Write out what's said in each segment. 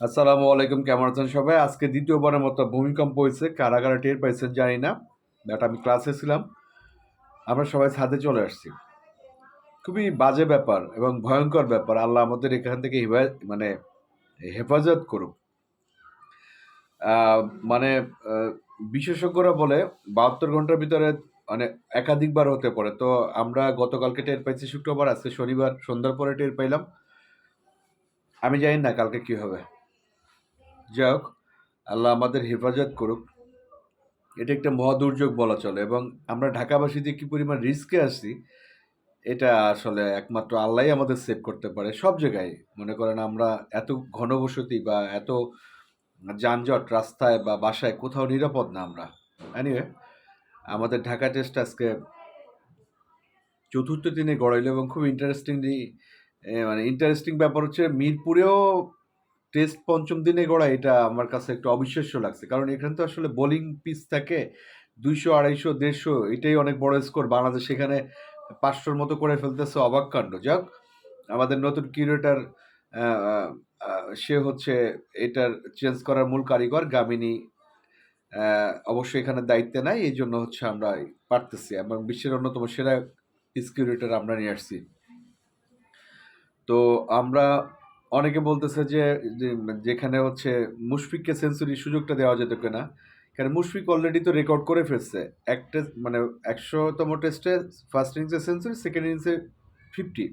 আসসালামু আলাইকুম, কেমন আছেন সবাই? আজকে দ্বিতীয়বারের মতো ভূমিকম্প হয়েছে কারা কারা টের পাইছেন জানি না বাট আমি ক্লাসে ছিলাম। আমরা সবাই ছাদে চলে আসছি। খুবই বাজে ব্যাপার এবং ভয়ঙ্কর ব্যাপার। আল্লাহ আমাদের এখান থেকে মানে হেফাজত করুক। মানে বিশেষজ্ঞরা বলে বাহাত্তর ঘণ্টার ভিতরে মানে একাধিকবার হতে পারে। তো আমরা গতকালকে টের পাইছি, শুক্রবার, আজকে শনিবার, সন্ধ্যার পরে টের পাইলাম। আমি জানি না কালকে কি হবে। যাই হোক, আল্লাহ আমাদের হেফাজত করুক। এটা একটা মহাদুর্যোগ বলা চলে এবং আমরা ঢাকাবাসী যে কি পরিমাণ রিস্কে আছি, এটা আসলে একমাত্র আল্লাহই আমাদের সেভ করতে পারে সব জায়গায়। মনে করেন আমরা এত ঘনবসতি বা এত যানজট রাস্তায় বা বাসায় কোথাও নিরাপদ না আমরা। এনিওয়ে আমাদের ঢাকা টেস্ট আজকে চতুর্থ দিনে গড়াইল এবং খুব ইন্টারেস্টিংলি মানে ইন্টারেস্টিং ব্যাপার হচ্ছে মিরপুরেও টেস্ট পঞ্চম দিনে গড়া এটা আমার কাছে একটু অবিশ্বাস্য লাগছে। কারণ এখানে তো আসলে বোলিং পিচ থাকে দুইশো, আড়াইশো, দেড়শো, এটাই অনেক বড় স্কোর। বাংলাদেশ সেখানে পাঁচশোর মতো করে ফেলতেছে অবাক কাণ্ড। যাক, আমাদের নতুন কিউরেটার সে হচ্ছে এটার চেঞ্জ করার মূল কারিগর। গামিনী অবশ্যই এখানে দায়িত্বে নাই, এই জন্য হচ্ছে আমরা পারতেছি। এবং বিশ্বের অন্যতম সেরা কিউরেটার আমরা নিয়ে আসছি। তো আমরা অনেকে বলতেছে যে যেখানে হচ্ছে মুশফিককে সেঞ্চুরির সুযোগটা দেওয়া যেত কিনা কারণ মুশফিক অলরেডি তো রেকর্ড করে ফেলছে। এক টেস্ট মানে একশোতম টেস্টে ফার্স্ট ইনিংসে সেঞ্চুরি সেকেন্ড ইনিংসে ফিফটি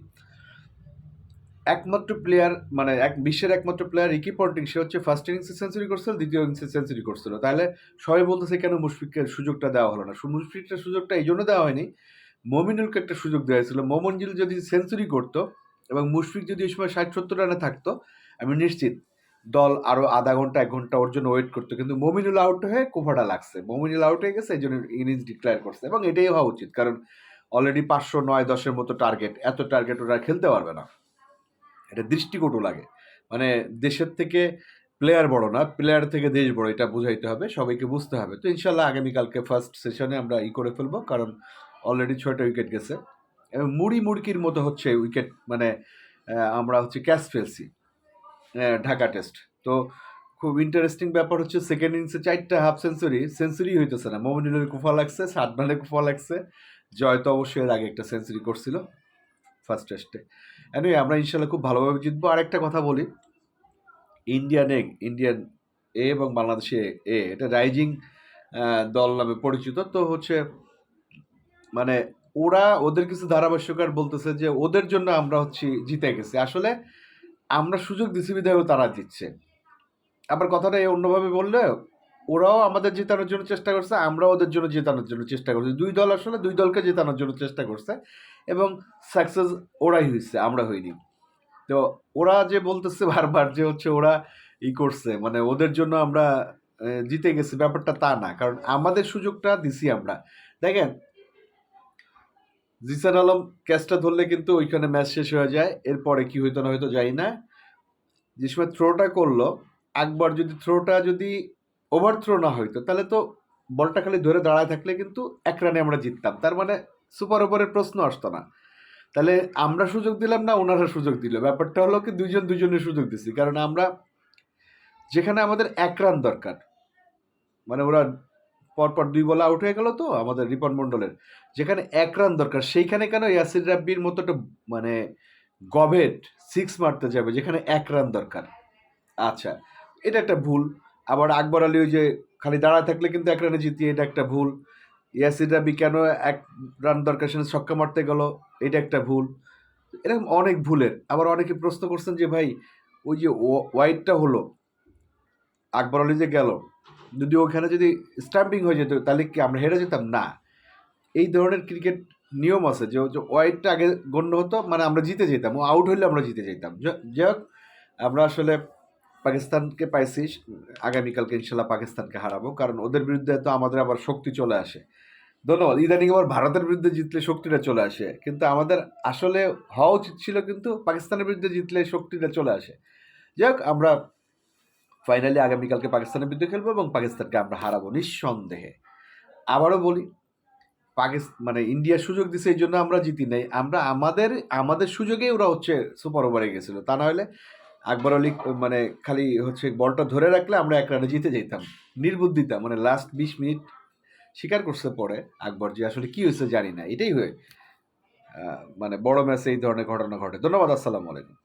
একমাত্র প্লেয়ার মানে এক, বিশ্বের একমাত্র প্লেয়ার রিকি পন্টিং সে হচ্ছে ফার্স্ট ইনিংসে সেঞ্চুরি করছিল, দ্বিতীয় ইনিংসে সেঞ্চুরি করছিল। তাহলে সবাই বলতেছে কেন মুশফিককে সুযোগটা দেওয়া হলো না? মুশফিকের সুযোগটা এই জন্য দেওয়া হয়নি। মমিনুলকে একটা সুযোগ দেওয়া হয়েছিল। মোমনজিল যদি সেঞ্চুরি করতো এবং মুশফিক যদি এই সময় ষাট সত্তর রানে থাকতো, আমি নিশ্চিত দল আরও আধা ঘণ্টা, এক ঘণ্টা ওর জন্য ওয়েট করতো। কিন্তু মমিনুল আউট হয়ে কোভাটা লাগছে। মমিনুল আউট হয়ে গেছে এই জন্য ইনিংস ডিক্লেয়ার করছে। এবং এটাই হওয়া উচিত, কারণ অলরেডি পাঁচশো নয়, দশের মতো টার্গেট এত টার্গেট ওরা খেলতে পারবে না। এটা দৃষ্টিকটু লাগে। মানে দেশের থেকে প্লেয়ার বড় না প্লেয়ার থেকে দেশ বড়, এটা বুঝাইতে হবে, সবাইকে বুঝতে হবে। তো ইনশাল্লাহ আগামীকালকে ফার্স্ট সেশনে আমরা ই করে ফেলব, কারণ অলরেডি ছয়টা উইকেট গেছে। মুড়ি মুড়কির মতো হচ্ছে উইকেট মানে আমরা হচ্ছে ক্যাচ ফেলছি ঢাকা টেস্ট তো খুব ইন্টারেস্টিং ব্যাপার হচ্ছে সেকেন্ড ইনিংসে চারটা হাফ সেঞ্চুরি সেঞ্চুরি হইতেছে না। মোমিনুলের কুফা লাগছে সাদমানের কুফা লাগছে। জয় তো অবশ্যই এর আগে একটা সেঞ্চুরি করছিল ফার্স্ট টেস্টে এনিওয়ে আমরা ইনশাল্লাহ খুব ভালোভাবে জিতবো। আর একটা কথা বলি ইন্ডিয়ান এগ ইন্ডিয়ান এ এবং বাংলাদেশে এ এটা রাইজিং দল নামে পরিচিত। তো হচ্ছে মানে ওরা ওদের কিছু ধারাভাষ্যকার বলতেছে যে ওদের জন্য আমরা হচ্ছে জিতে গেছি। আসলে আমরা সুযোগ দিছি বিধায়ও তারা জিতছে আবার কথাটা এই অন্যভাবে বললে, ওরাও আমাদের জেতানোর জন্য চেষ্টা করছে আমরা ওদের জন্য জেতানোর জন্য চেষ্টা করছি। দুই দল আসলে দুই দলকে জেতানোর জন্য চেষ্টা করছে এবং সাকসেস ওরাই হয়েছে, আমরা হইনি। তো ওরা যে বলতেছে বারবার যে হচ্ছে ওরা ই করছে মানে ওদের জন্য আমরা জিতে গেছি, ব্যাপারটা তা না। কারণ আমাদের সুযোগটা দিছি আমরা। দেখেন জিসান আলম ক্যাচটা ধরলে কিন্তু ওইখানে ম্যাচ শেষ হয়ে যায়। এরপরে কি হইতো না হয়তো যাই না। যে সময় থ্রোটা করল। একবার যদি থ্রোটা যদি ওভার থ্রো না হইতো, তাহলে তো বলটা খালি ধরে দাঁড়ায় থাকলে কিন্তু এক রানে আমরা জিততাম। তার মানে সুপার ওভারের প্রশ্ন আসতো না। তাহলে আমরা সুযোগ দিলাম না ওনারা সুযোগ দিল? ব্যাপারটা হলো কি দুইজন দুজনের সুযোগ দিছি। কারণ আমরা যেখানে আমাদের এক রান দরকার মানে ওরা পরপর দুই বলে আউট হয়ে গেল তো আমাদের রিপন মণ্ডলের। যেখানে এক রান দরকার, সেইখানে কেন ইয়াসির রাব্বির মতো একটা মানে গভেট সিক্স মারতে যাবে? যেখানে এক রান দরকার। আচ্ছা এটা একটা ভুল। আবার আকবর আলী ওই যে খালি দাঁড়ায় থাকলে কিন্তু এক রানে জিতিয়ে, এটা একটা ভুল। ইয়াসির রাব্বি কেন এক রান দরকার সেখানে ছক্কা মারতে গেল? এটা একটা ভুল। এরকম অনেক ভুলের। আবার অনেকে প্রশ্ন করছেন যে ভাই, ওই যে ওয়াইডটা হলো, আকবর আলী যে গেল যদি ওখানে যদি স্টাম্পিং হয়ে যেত, তাহলে কি আমরা হেরে যেতাম? না। এই ধরনের ক্রিকেট নিয়ম আছে যে ওয়াইডটা আগে গণ্য হতো মানে আমরা জিতে যেতাম। ও আউট হইলে আমরা জিতে যেতাম। যাই হোক, আমরা আসলে পাকিস্তানকে পাইছি। আগামীকালকে ইনশাল্লাহ পাকিস্তানকে হারাবো, কারণ ওদের বিরুদ্ধে তো আমাদের আবার শক্তি চলে আসে। ধন্যবাদ। ইদানিং আবার ভারতের বিরুদ্ধে জিতলে শক্তিটা চলে আসে। কিন্তু আমাদের আসলে হওয়া উচিত ছিল কিন্তু পাকিস্তানের বিরুদ্ধে জিতলে শক্তিটা চলে আসে। যাই হোক, আমরা ফাইনালি আগামীকালকে পাকিস্তানের বিরুদ্ধে খেলব এবং পাকিস্তানকে আমরা হারাবো নিঃসন্দেহে। আবারও বলি পাকিস্তান মানে ইন্ডিয়া সুযোগ দিছে, এই জন্য আমরা জিতি নাই। আমরা আমাদের আমাদের সুযোগেই ওরা হচ্ছে সুপার ওভারে গেছিল। তা না হলে আকবর আলী মানে খালি হচ্ছে বলটা ধরে রাখলে আমরা এক রানে জিতে যেতাম নির্বুদ্ধিতা মানে লাস্ট বিশ মিনিট স্বীকার করছে পরে আকবর যে আসলে কি হয়েছে জানি না, এটাই হয়ে মানে বড় ম্যাচে এই ধরনের ঘটনা ঘটে। ধন্যবাদ, আসসালামু আলাইকুম।